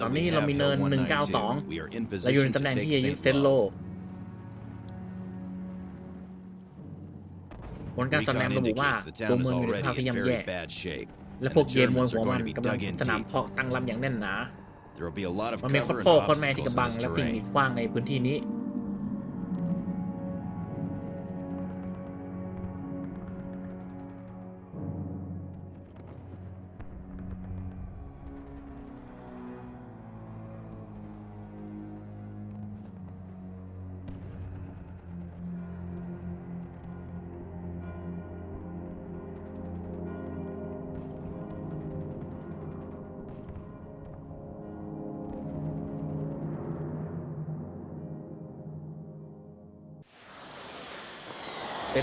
ตอนนี้เรามีเนิน 192เราอยู่ในตำแหน่งที่จะยึดเซนโลผลการสำแนงระบุว่าตัวเมืองอยู่ในสภาพที่ย่ำแย่และพวกเยมวยหัวมันกำลังสนามเพาะตั้งลำอย่างแน่นหนา มันมีคนพ่อคนแม่ที่กำบังและสิ่งกีกว้างในพื้นที่นี้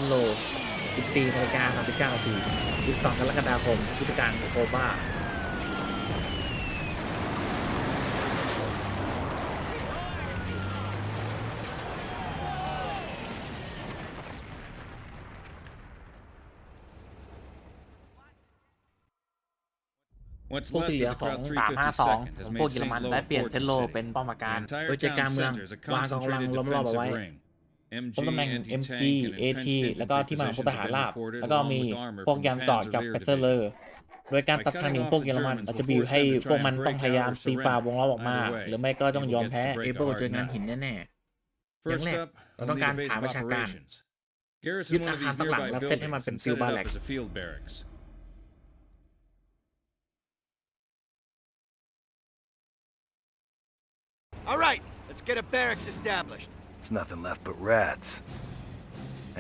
นโล1ีนาฬิกา39นาทีองกรกฎาคมพิทธการโคบ้าพวกที่เหลือของสามห้าสองของพวกเยอรมันได้เปลี่ยนเซนโลเป็นป้อมปราการ โดยเจการเมืองวางกองกำลังล้อมรอบเอาไว้พวกตำแหน่ง MG AT แล้วก็ที่มาของพวกทหารราบ แล้วก็มีพวกยานต่อากับแพเซอร์เลอร์ โดยการตัดทางหนีพวกเยอรมัน อาจจะบีบให้พวกมันต้องพยายามตีฝ่าวงล้อมออกมาหรือไม่ก็ต้องยอมแพ้เอเบิลเจองานหินแน่ๆอย่างแรกเราต้องการฐานประชาการยึดอาคารสักหลังแล้วเซตให้มันเป็นฟิลบาร์แลกอ l let's get a barracks established. There's nothing left but rats.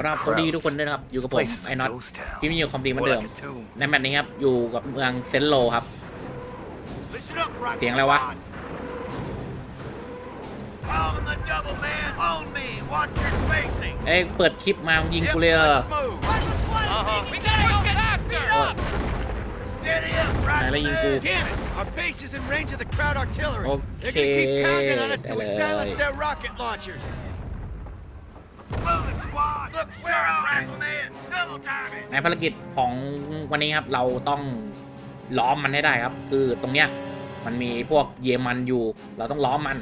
ครับสวัสดีทุกคนด้วยนะครับ อยู่กับผมไอ้น็อต ที่มีอยู่คามดีมาเดิมในแมตช์นี้ครับ อยู่กับเมืองเซนโลครับ เสียงอะไรวะเอ้ยเปิดคลิปมายิงกูเลยออไหนยิงกูโอเคได้เลยในภารกิจของวันนี้ครับ เราต้องล้อมมันให้ได้ครับ คือตรงเนี้ยมันมีพวกเยมันอยู่ เราต้องล้อมมัน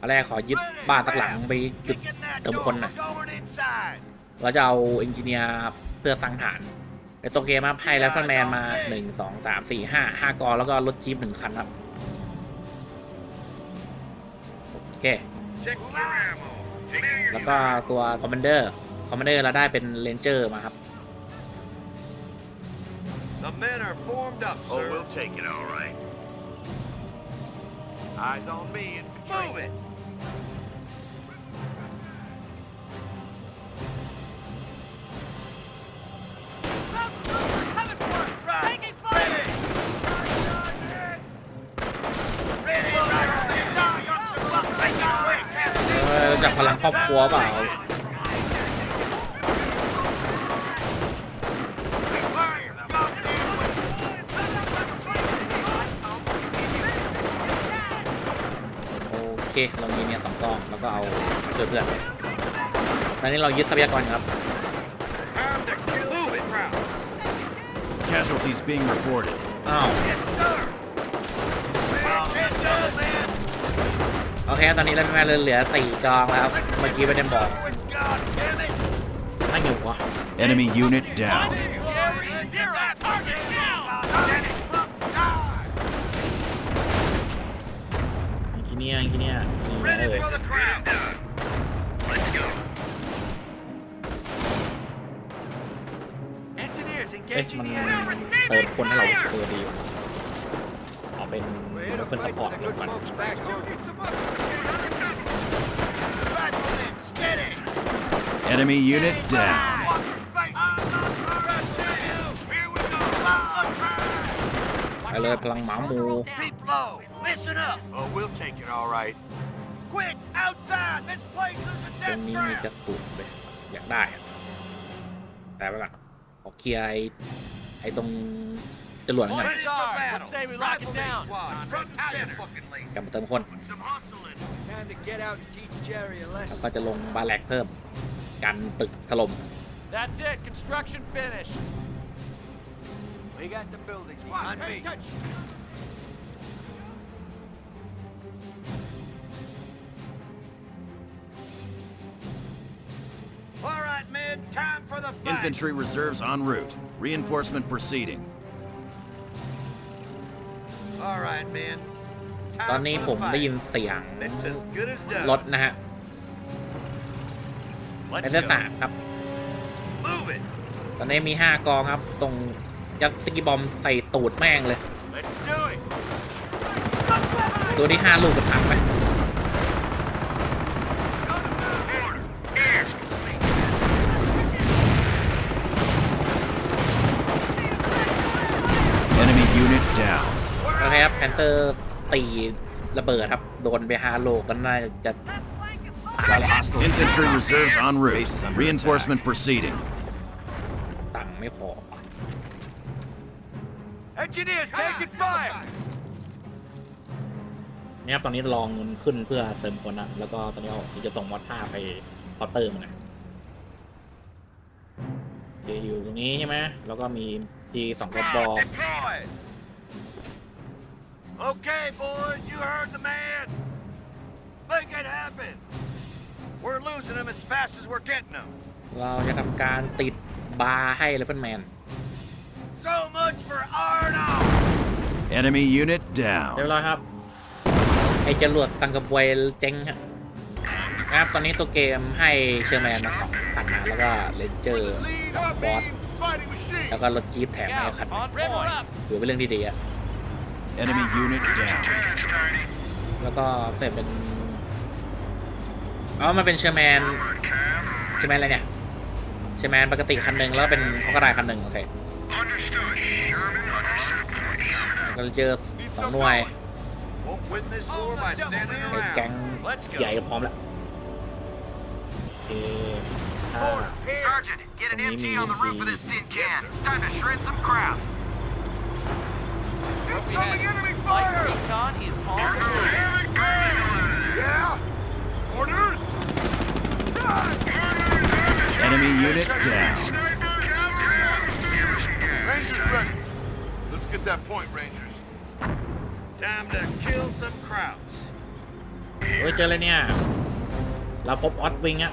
อะแรกขอยึดบ้านตักหลังไปจุดเติมคนน่ะ เราจะเอาเอนจิเนียร์เพื่อสังหารไตตัวเกมมาให้แล้วฟันแมนมาหนึ่งสองสามสี่ห้าห้ากอ แล้วก็รถจี๊ปหนึ่งคันครับ โอเคแล้วก็ตัวคอมมานเดอร์คอมมานเดอร์เราได้เป็นเลนเจอร์มาครับ The men are formed up, sir. Oh, we'll take it all right. Eyes on me and move it. ครอบครัวเปล่าโอเคเรามีเนี่ยสองกองแล้วก็เอาเพื่อนๆตอนนี้เรายึดทรัพยากรครับ Casualties being reported. Oh. โอเคตอนนี้เราเม่เหลือสี่กองแล้วครับเมื่อกี้ไปเดนบอกนั่งอยู่วะ Enemy unit down. กินเนียกินเนียนี่้ยเอ๊ะมันเติมคนให้เราเออดีว่าเอาเป็นเป็นคนสปอร์ตลันก e t s Enemy unit down. ไปเลยพลังหมาหมูตรงนี้มีจะสูงไปอยากได้แต่ไม่ละโอเคไอ้ไอ้ตรงจรวดหน่อยกำลังเติมคนแล้วก็จะลงบาแลกเพิ่มกันตึกถล่ม That's it. Construction finished. We got the building behind me. น Infantry reserves en route. Reinforcement proceeding. ตอนนี้ผมได้ยินเสียงรถนะฮะแบ l เตอร์สามครับ ตอนนี้มีห้ากองครับตรงยัดสกีบอมใส่ตูดแม่งเลย ตัวที่าลูกจะทำไหมโอเคครับแพนเตอร์ตีระเบิดครับโดนไปฮลูกก็น่าจะ Infantry reserves en route. Reinforcement proceeding. ตังค์ไม่พอ Engineers taking fire! เนี่ยครับตอนนี้ลองเงินขึ้นเพื่อเติมคนนะแล้วก็ตอนนี้เราจะส่งมอสท่าไปพอเติมนะเจอยู่ตรงนี้ใช่ไหมแล้วก็มีทีสองกระบอก Deployed! Okay, boys, you heard the man. Make it happen! เราจะทำการติดบาร์ให้เลฟเฟนแมน So much for Enemy unit down เรียบร้อยครับ ไอจรวดตังกับเวยเจ๊งครับครับ ตอนนี้ตัวเกมให้เชอร์แมนมาสองพันมาแล้วก็เลนเจอร์บอส แล้วก็รถจี๊ปแถมมา้ Now, ัน on point. ถือเป็นเรื่องที่ดีอะ Enemy unit down. แล้วก็เสร็จเป็นอ๋อมันเป็นเชอร์แมน เชอร์แมนอะไรเนี่ย เชอร์แมนปกติคันหนึ่งแล้วเป็นพอกระดาคันหนึ่งโอเคก็เจอสองหน่วยแก๊งใหญ่พร้อมแล้วเอ Enemy unit down. Let's get that point, Rangers. Time to kill some crowds. เจอเลยเนี่ยเราพบออสวิงอะ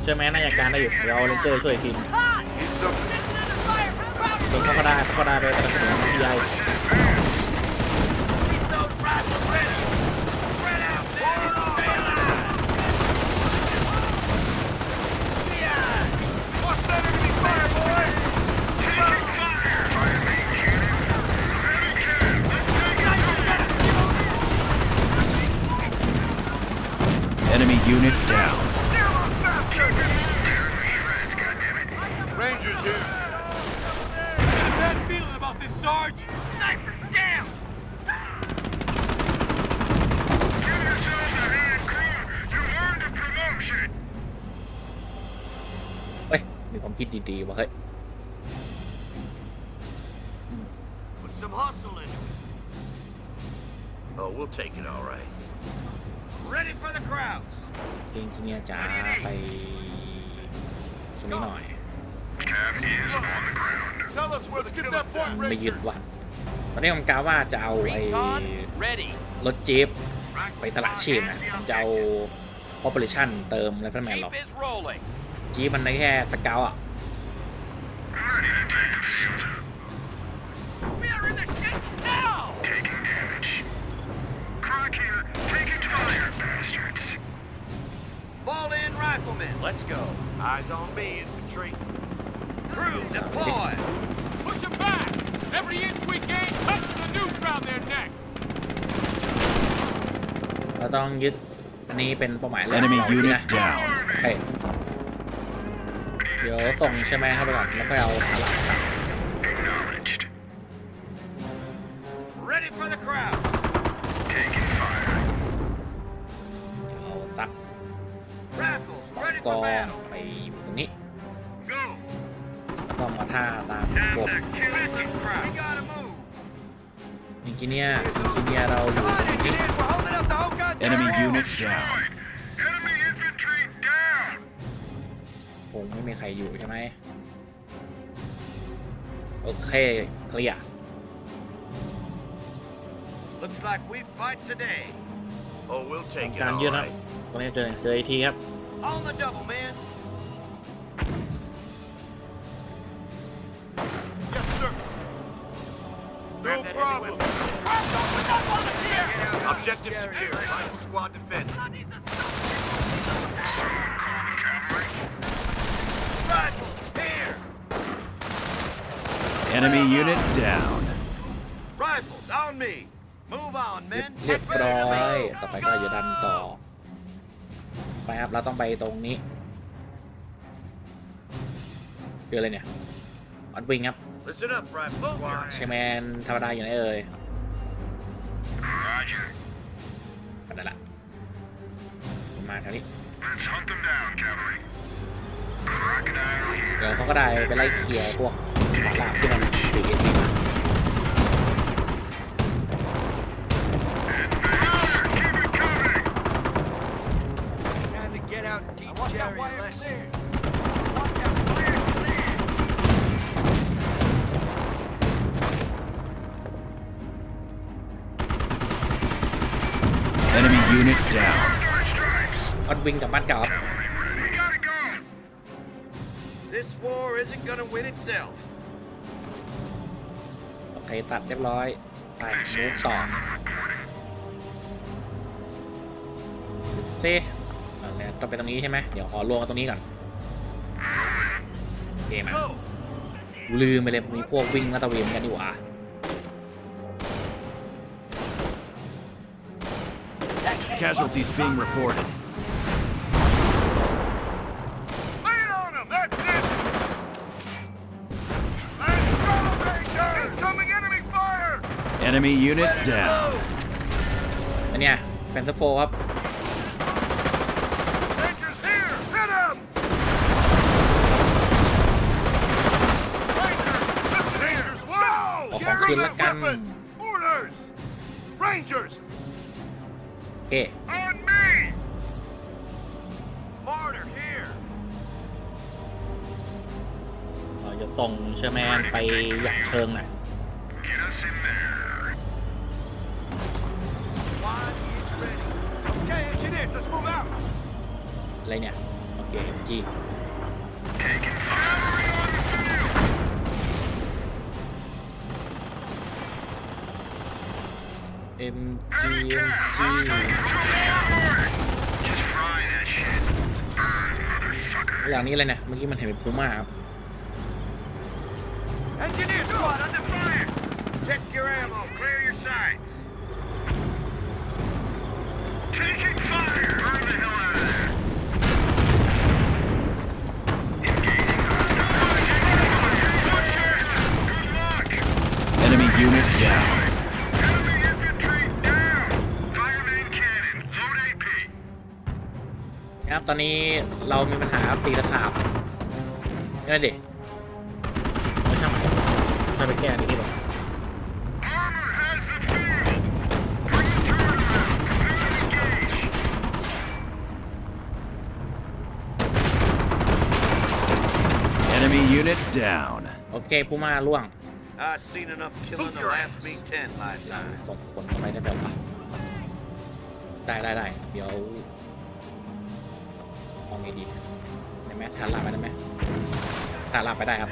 เชื่อไหมนายการได้อยู่เดี๋ยวเอาเลนเจอร์ช่วยกินเดินเข้าก็ได้เข้าก็ได้เลยแต่ถ้าเกิดมันที่ใหญ่ Enemy unit down. Rangers here. Got a bad feeling about this, Sarge. Sniper down. Give yourselves a hand, crew. You earned a promotion. เฮ้ยมีความคิดดีๆว่ะเฮ้ย Put some hustle in it. Oh, we'll take it all right. เ e a d y for ทีนี้จะไปช่วยหน่อยไม่ยืนวันตอนนี้ผมกล่าวว่าจะเอาไอ้รถจีบไปตลาดชีมนะจะเอาโอเปอเรชั่นเติมไรเฟิลแมนหรอกจีบมันได้แค่สเกลอ่ะ Eyes on me, infantry. Crew, deploy! Push them back! Every inch we gain touches the noose round their neck! เราต้องยึดอันนี้เป็นเป้าหมายแรก Enemy ของเรานะ unit down. เฮ้ยเดี๋ยวส่งใช่ไหมครับไปก่อนแล้วก็เอาฐานหลักกลับต้องมาท่าตามบทอินจิเนียรอินจิเนียเราอยู่ตี้ Enemy unit down. คงไม่มีใครอยู่ใช่ไหมโอเคเคลียร์ Looks like we fight today. Oh, we'll take it. all ยืดนะตรงนี้เจอเจอไอทีครับ On the double, man. Objective secure. Rifle squad defense. Rifles, here! Enemy unit down. Rifles, on me. Move on, ยึด men. เรียบ Get ร้อย ready to ต่อ move. ไปก็อย่าดันต่อ Go! ไปครับ เราต้องไปตรงนี้คืออะไรเนี่ยมันวิ่งครับ Listen up, rifle squad. เชยงแมนธรรมดาอยู่ไหนเอ่ย Roger. มาแถวนี้เดี๋ยวเขาก็ได้ไปไล่เคลียร์พวกหมาลาบที่มันตีเอทีมา Enemy unit down. ันวิ่งกับบ้านเก่าโอเค ตัดเรียบร้อย ไปมูฟต่อเซ่อต้องไปตรงนี้ใช่ไหมเดี๋ยวขอลงตรงนี้ก่อนเกเอมะลืมไปเลยมีพวกวิ่งลาตะเวนกันดีกว่า Casualties being reported. Enemy unit down. And yeah, here! Hit him! Rangers! Wow! whoa! ขอของคืนละกัน Orders! Rangers! Yeah. On me! Martyr here! เราจะส่งเชอร์แมนไปอย่างเชิงหน่อยอะไรเนี่ยโอเคจีเอ็มจีเอ็มจีหลังนี้อะไรเนี่ยเมื่อกี้มันเห็นเป็นพูม่าครับ Engineer squad under fire! Check your ammo! ตอนนี้เรามีปัญหาตีระขาบง่ายดิไม่ใช่ไม่ใช่ไปแก้ดที่บ down โอเคพูมาล่วงส่งคนไปได้แบบว่ได้ได้ได้เดี๋ยวมอใหงดีได้ไหมทานลาไปได้ไหมทานลาไปได้ครับ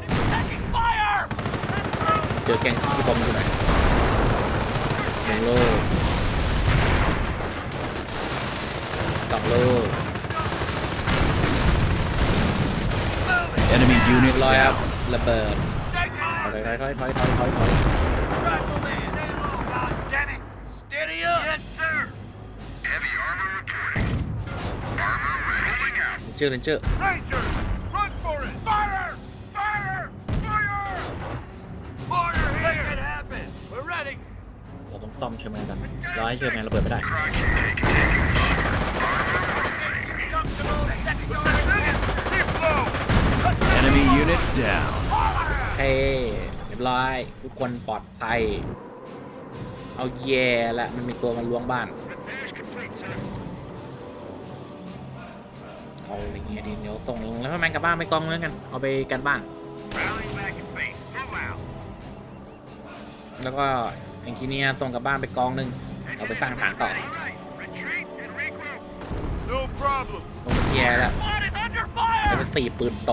เจอแกงที่บอมอยู่ไหนสองโลสองโล enemy unit รอยครับ down. ระเบิดถอยถอยถอยถอยถอยถอยถอย Steady up! Yes, sir! Heavy armor run for it! Fire! Fire! Fire! Fire here! Make it happen! We're ready! เราต้องซ่อมเชื่อมกันร้อยเชื่อมกันระเบิดไม่ได้ Crikey, take it, take it. Enemy unit down เฮ้เรียบร้อยทุกคนปลอดภัยเอาแย่ละมันมีตัวมาล้วงบ้านเอาอย่างเงี้ยดีเดี๋ยวส่งแล้วแม่กลับบ้านไปกองเล้วกันเอาไปกันบ้าง แล้วก็อังกิเนียส่งกลับบ้านไปกองหนึ่งเอาไปสร้างฐานต่อโอเคแล้วจะสี่ปืนโต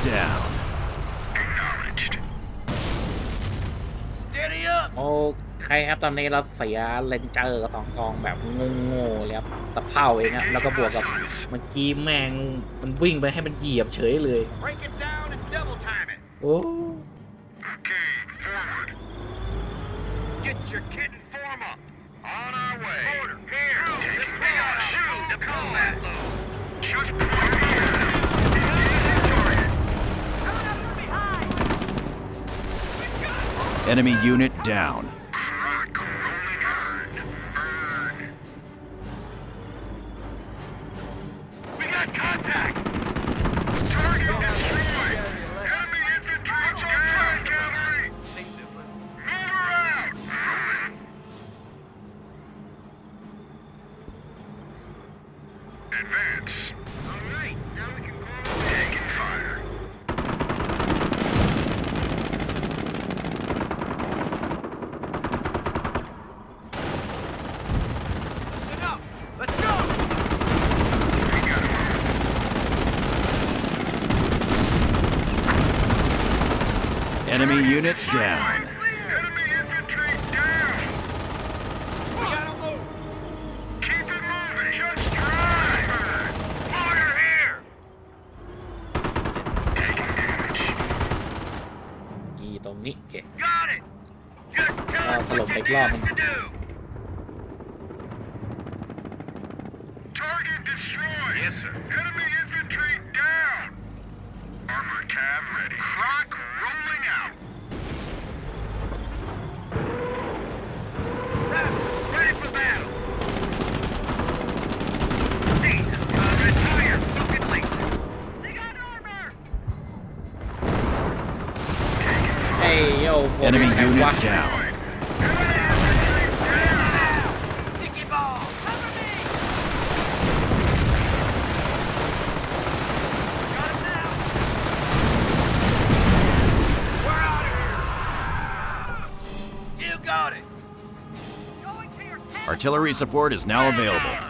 โอเคครับตอนนี้เราเสียเลนเจอร์สองกองแบบงงๆเลยครับตะเผาเองอะแล้วก็บวกกับมันกีแมงมันวิ่งไปให้มันเหยียบเฉยเลยโอ้ Enemy unit down. Enemy unit down. Unit down. Artillery support is now available.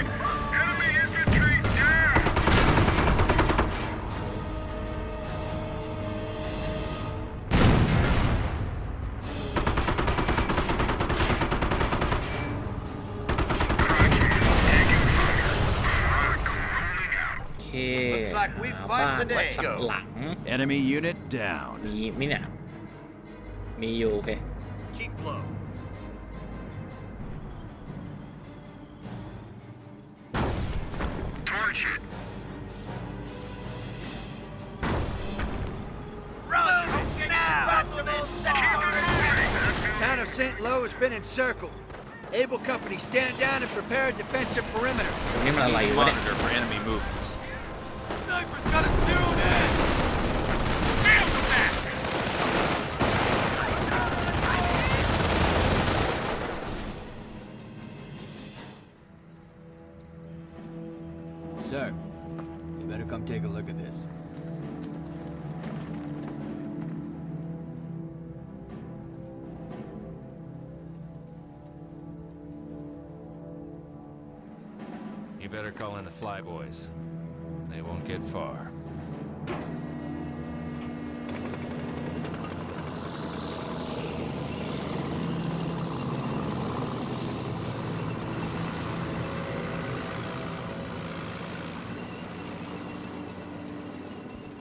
หาบ้านไว้สักหลัง Enemy unit down. Me มีอยู่โอเค Keep low. ตรงนี้มันอะไรวะเนี่ย Monitor for enemy movement. sir. You better come take a look at this. You better call in the flyboys. They won't get far.